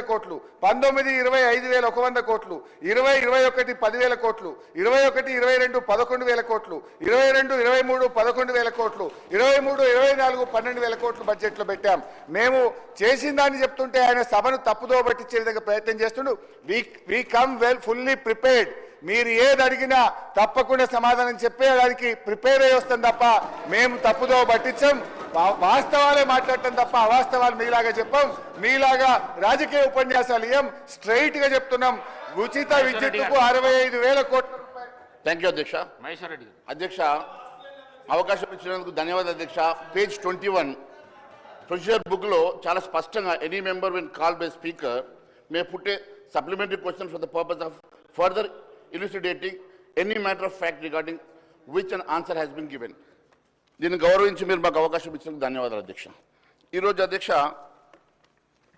వేల కోట్లు పంతొమ్మిది ఇరవై ఐదు వేల ఒక వంద కోట్లు ఇరవై ఇరవై ఒకటి పదివేల కోట్లు ఇరవై ఒకటి ఇరవై రెండు పదకొండు వేల కోట్లు ఇరవై రెండు ఇరవై మూడు పదకొండు వేల కోట్లు ఇరవై మూడు ఇరవై నాలుగు పన్నెండు వేల కోట్లు బడ్జెట్లో పెట్టాం. మేము చేసిన దాన్ని చెప్తుంటే ఆయన సభను తప్పుదో పట్టించే విధంగా ప్రయత్నం చేస్తుండు. We we come well fully prepared మీరు ఏది అడిగినా తప్పకుండా సమాధానం చెప్పేదానికి ప్రిపేర్ అయ్యి వస్తాం తప్ప మేము తప్పుదో పట్టించాం. వాస్తవాలే మాట్లాడటం తప్ప అవాస్తవాలు మీలాగా చెప్పాం. మీలాగా రాజకీయ ఉపన్యాసాలు ఏం స్ట్రైట్గా చెప్తున్నాం. ఉచిత విద్యుత్తుకు అరవై ఐదు వేల కోట్ల థ్యాంక్ యూ అధ్యక్ష. మహేశ్వర్ రెడ్డి గారు. అధ్యక్ష అవకాశం ఇచ్చినందుకు ధన్యవాదాలు అధ్యక్ష. పేజ్ ట్వంటీ వన్ ప్రొసీజర్ బుక్లో చాలా స్పష్టంగా any member when call by speaker may put supplementary question for the purpose of further elucidating any matter of fact regarding which an answer has been given దీన్ని గౌరవించి మీరు మాకు అవకాశం ఇచ్చినందుకు ధన్యవాదాలు అధ్యక్ష. ఈరోజు అధ్యక్ష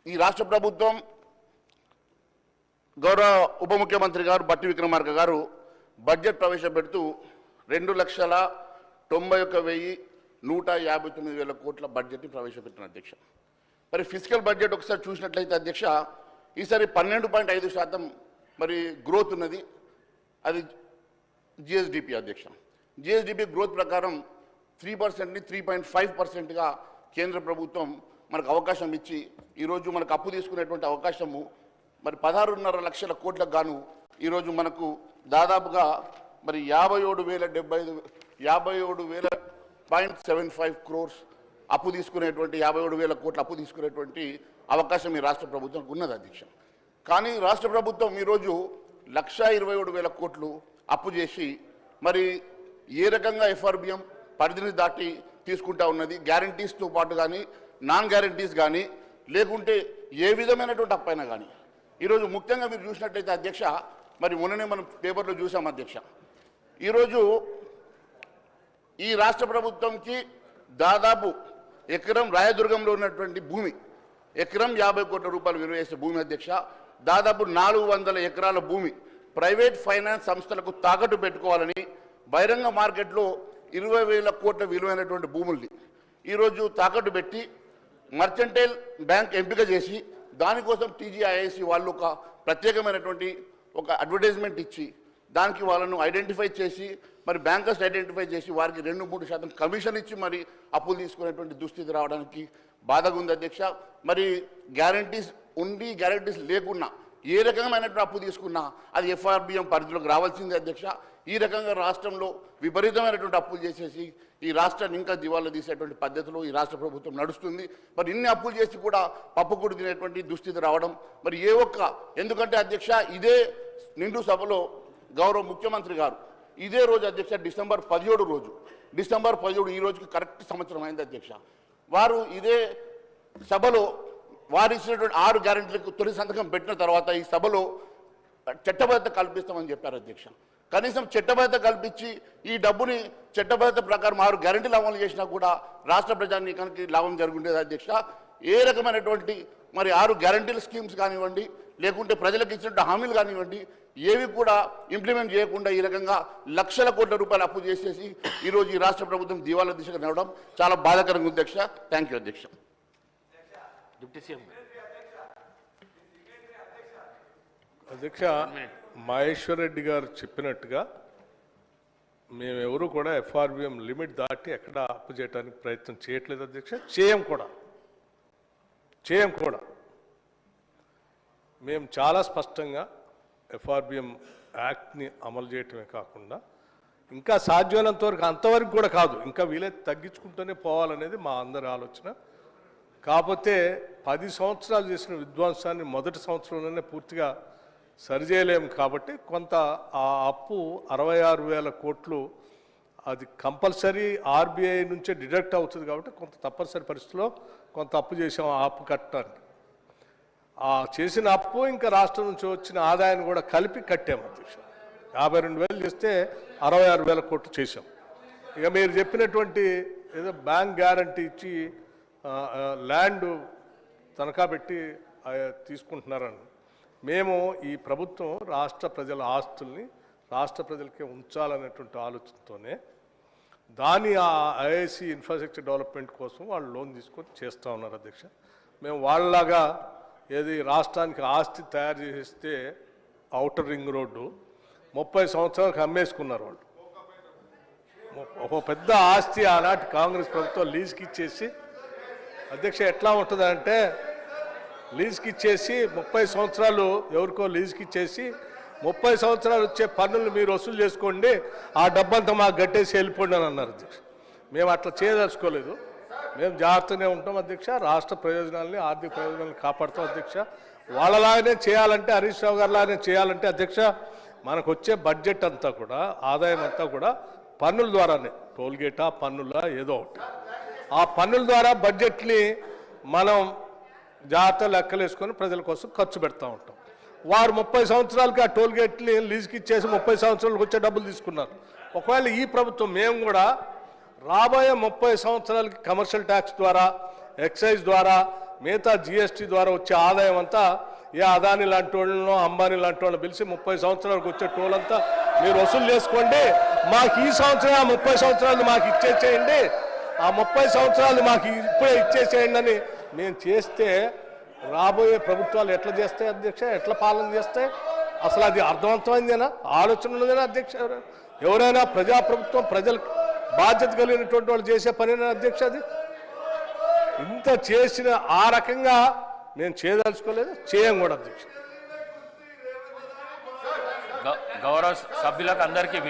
ఈ రాష్ట్ర ప్రభుత్వం గౌరవ ఉప ముఖ్యమంత్రి గారు బట్టి విక్రమార్క గారు బడ్జెట్ ప్రవేశపెడుతూ రెండు లక్షల తొంభై ఒక్క వెయ్యి నూట యాభై తొమ్మిది వేల కోట్ల బడ్జెట్ని ప్రవేశపెట్టిన అధ్యక్ష. మరి ఫిజికల్ బడ్జెట్ ఒకసారి చూసినట్లయితే అధ్యక్ష ఈసారి పన్నెండు పాయింట్ ఐదు శాతం మరి గ్రోత్ ఉన్నది. అది జిఎస్డిపి అధ్యక్ష. జిఎస్డిపి గ్రోత్ ప్రకారం త్రీ పర్సెంట్ని త్రీ పాయింట్ ఫైవ్ పర్సెంట్గా కేంద్ర ప్రభుత్వం మనకు అవకాశం ఇచ్చి ఈరోజు మనకు అప్పు తీసుకునేటువంటి అవకాశము మరి పదహారున్నర లక్షల కోట్లకు గాను ఈరోజు మనకు దాదాపుగా మరి యాభై ఏడు వేల డెబ్బై ఐదు యాభై ఏడు వేల పాయింట్ సెవెన్ ఫైవ్ క్రోర్స్ అప్పు తీసుకునేటువంటి యాభై ఏడు వేల కోట్ల అప్పు తీసుకునేటువంటి అవకాశం ఈ రాష్ట్ర ప్రభుత్వంకు ఉన్నది అధ్యక్ష. కానీ రాష్ట్ర ప్రభుత్వం ఈరోజు లక్ష ఇరవై ఏడు వేల కోట్లు అప్పు చేసి మరి ఏ రకంగా ఎఫ్ఆర్బిఎం పరిధిని దాటి తీసుకుంటా ఉన్నది. గ్యారంటీస్తో పాటు కానీ నాన్ గ్యారంటీస్ కానీ లేకుంటే ఏ విధమైనటువంటి అప్పైనా కానీ ఈరోజు ముఖ్యంగా మీరు చూసినట్లయితే అధ్యక్ష మరి మొన్ననే మనం పేపర్లో చూసాం అధ్యక్ష. ఈరోజు ఈ రాష్ట్ర ప్రభుత్వంకి దాదాపు ఎకరం రాయదుర్గంలో ఉన్నటువంటి భూమి ఎకరం యాభై కోట్ల రూపాయలు విలువ చేసే భూమి అధ్యక్ష దాదాపు నాలుగు వందల ఎకరాల భూమి ప్రైవేట్ ఫైనాన్స్ సంస్థలకు తాకట్టు పెట్టుకోవాలని బహిరంగ మార్కెట్లో ఇరవై వేల కోట్ల విలువైనటువంటి భూముల్ని ఈరోజు తాకట్టు పెట్టి మర్చెంటైల్ బ్యాంక్ ఎంపిక చేసి దానికోసం టీజీఐఐసి వాళ్ళు ఒక ప్రత్యేకమైనటువంటి ఒక అడ్వర్టైజ్మెంట్ ఇచ్చి దానికి వాళ్ళను ఐడెంటిఫై చేసి మరి బ్యాంకర్స్ ఐడెంటిఫై చేసి వారికి రెండు మూడు శాతం కమిషన్ ఇచ్చి మరి అప్పులు తీసుకునేటువంటి దుస్థితి రావడానికి బాధగా ఉంది అధ్యక్ష. మరి గ్యారంటీస్ ఉండి గ్యారంటీస్ లేకున్నా ఏ రకమైనటువంటి అప్పు తీసుకున్నా అది ఎఫ్ఆర్బిఎం పరిధిలోకి రావాల్సిందే అధ్యక్ష. ఈ రకంగా రాష్ట్రంలో విపరీతమైనటువంటి అప్పులు చేసేసి ఈ రాష్ట్రాన్ని ఇంకా దివాలా తీసేటువంటి పద్ధతిలో ఈ రాష్ట్ర ప్రభుత్వం నడుస్తుంది. మరి ఇన్ని అప్పులు చేసి కూడా పప్పుకూడు తినేటువంటి దుస్థితి రావడం మరి ఏ ఒక్క ఎందుకంటే అధ్యక్ష ఇదే నిండు సభలో గౌరవ ముఖ్యమంత్రి గారు ఇదే రోజు అధ్యక్ష డిసెంబర్ పదిహేడు రోజు డిసెంబర్ పదిహేడు ఈ రోజుకి కరెక్ట్ సంవత్సరం అయింది అధ్యక్ష. వారు ఇదే సభలో వారు ఇచ్చినటువంటి ఆరు గ్యారెంటీలకు తొలి సంతకం పెట్టిన తర్వాత ఈ సభలో చట్టబద్ధత కల్పిస్తామని చెప్పారు అధ్యక్ష. కనీసం చట్టబద్ధత కల్పించి ఈ డబ్బుని చట్టబద్ధత ప్రకారం ఆరు గ్యారంటీలు అమలు చేసినా కూడా రాష్ట్ర ప్రజానీకానికి లాభం జరుగుండేది అధ్యక్ష. ఏ రకమైనటువంటి మరి ఆరు గ్యారెంటీల స్కీమ్స్ కానివ్వండి లేకుంటే ప్రజలకు ఇచ్చినట్టు హామీలు కానివ్వండి ఏవి కూడా ఇంప్లిమెంట్ చేయకుండా ఈ రకంగా లక్షల కోట్ల రూపాయలు అప్పు చేసేసి ఈరోజు ఈ రాష్ట్ర ప్రభుత్వం దివాలా దిశగా నడవడం చాలా బాధాకరంగా ఉంది అధ్యక్ష. థ్యాంక్ యూ అధ్యక్ష. డిప్యూటీ సీఎం అధ్యక్ష మహేశ్వర్ రెడ్డి గారు చెప్పినట్టుగా మేమెవరూ కూడా ఎఫ్ఆర్బిఎం లిమిట్ దాటి ఎక్కడ అప్పు చేయడానికి ప్రయత్నం చేయట్లేదు అధ్యక్ష. చేయం కూడా. చేయం కూడా. మేము చాలా స్పష్టంగా ఎఫ్ఆర్బిఎం యాక్ట్ని అమలు చేయటమే కాకుండా ఇంకా సాధ్యమైనంత వరకు అంతవరకు కూడా కాదు ఇంకా వీలైతే తగ్గించుకుంటూనే పోవాలనేది మా అందరి ఆలోచన. కాకపోతే పది సంవత్సరాలు చేసిన విధ్వంసాన్ని మొదటి సంవత్సరంలోనే పూర్తిగా సరిచేయలేము కాబట్టి కొంత ఆ అప్పు అరవై ఆరు వేల కోట్లు అది కంపల్సరీ ఆర్బీఐ నుంచే డిడక్ట్ అవుతుంది కాబట్టి కొంత తప్పనిసరి పరిస్థితిలో కొంత అప్పు చేసాం ఆ అప్పు కట్టడానికి. ఆ చేసిన అప్పు ఇంకా రాష్ట్రం నుంచి వచ్చిన ఆదాయాన్ని కూడా కలిపి కట్టాము అధ్యక్ష. యాభై రెండు వేలు చేస్తే అరవై ఆరు వేల కోట్లు చేసాం ఇక మీరు చెప్పినటువంటి ఏదో బ్యాంక్ గ్యారంటీ ఇచ్చి ల్యాండ్ తనఖా పెట్టి తీసుకుంటున్నారని. మేము ఈ ప్రభుత్వం రాష్ట్ర ప్రజల ఆస్తుల్ని రాష్ట్ర ప్రజలకే ఉంచాలనేటువంటి ఆలోచనతోనే దాని ఆ ఐఐసి ఇన్ఫ్రాస్ట్రక్చర్ డెవలప్మెంట్ కోసం వాళ్ళు లోన్ తీసుకొని చేస్తూ ఉన్నారు అధ్యక్ష. మేము వాళ్ళలాగా ఏది రాష్ట్రానికి ఆస్తి తయారు చేస్తే అవుటర్ రింగ్ రోడ్డు ముప్పై సంవత్సరాలకు అమ్మేసుకున్నారు వాళ్ళు. ఒక పెద్ద ఆస్తి ఆనాటి కాంగ్రెస్ ప్రభుత్వం లీజ్కి ఇచ్చేసి అధ్యక్ష ఎట్లా ఉంటుందంటే లీజ్కి ఇచ్చేసి ముప్పై సంవత్సరాలు ఎవరికో లీజ్కి ఇచ్చేసి ముప్పై సంవత్సరాలు వచ్చే పన్నులు మీరు వసూలు చేసుకోండి ఆ డబ్బంతా మాకు గట్టేసి వెళ్ళిపోండి అని అన్నారు అధ్యక్ష. మేము అట్లా చేయదలుచుకోలేదు. మేము జాగ్రత్తగానే ఉంటాం అధ్యక్ష రాష్ట్ర ప్రయోజనాల్ని ఆర్థిక ప్రయోజనాలను కాపాడుతాం అధ్యక్ష. వాళ్ళలాగానే చేయాలంటే హరీష్ రావు గారిలాగానే చేయాలంటే అధ్యక్ష మనకు వచ్చే బడ్జెట్ అంతా కూడా ఆదాయం అంతా కూడా పన్నుల ద్వారానే. టోల్గేటా పన్నులా ఏదో ఒకటి. ఆ పన్నుల ద్వారా బడ్జెట్ని మనం జాగ్రత్త లెక్కలేసుకొని ప్రజల కోసం ఖర్చు పెడతా ఉంటాం. వారు ముప్పై సంవత్సరాలకి ఆ టోల్ గేట్ని లీజుకి ఇచ్చేసి ముప్పై సంవత్సరాలకు వచ్చే డబ్బులు తీసుకున్నారు. ఒకవేళ ఈ ప్రభుత్వం మేము కూడా రాబోయే ముప్పై సంవత్సరాలకి కమర్షియల్ ట్యాక్స్ ద్వారా ఎక్సైజ్ ద్వారా మిగతా జిఎస్టీ ద్వారా వచ్చే ఆదాయం అంతా ఏ అదాని లాంటి వాళ్ళను అంబానీ లాంటి వాళ్ళని పిలిచి ముప్పై సంవత్సరాలకు వచ్చే టోల్ అంతా మీరు వసూలు చేసుకోండి. మాకు ఈ సంవత్సరం ఆ ముప్పై సంవత్సరాలు మాకు ఇచ్చేసేయండి. ఆ ముప్పై సంవత్సరాలు మాకు ఇప్పుడే ఇచ్చేసేయండి అని మేము చేస్తే రాబోయే ప్రభుత్వాలు ఎట్లా చేస్తాయి అధ్యక్ష? ఎట్లా పాలన చేస్తాయి? అసలు అది అర్థవంతమైందేనా? ఆలోచన ఉన్నదేనా అధ్యక్ష? ఎవరైనా? ఎవరైనా ప్రజాప్రభుత్వం ప్రజలకు బాధ్యత కలిగినటువంటి వాళ్ళు చేసే పనేనా అధ్యక్ష అది? ఇంత చేసిన ఆ రకంగా నేను చేయదలుచుకోలేదు. చేయం కూడా అధ్యక్ష. గౌరవ సభ్యులకు అందరికీ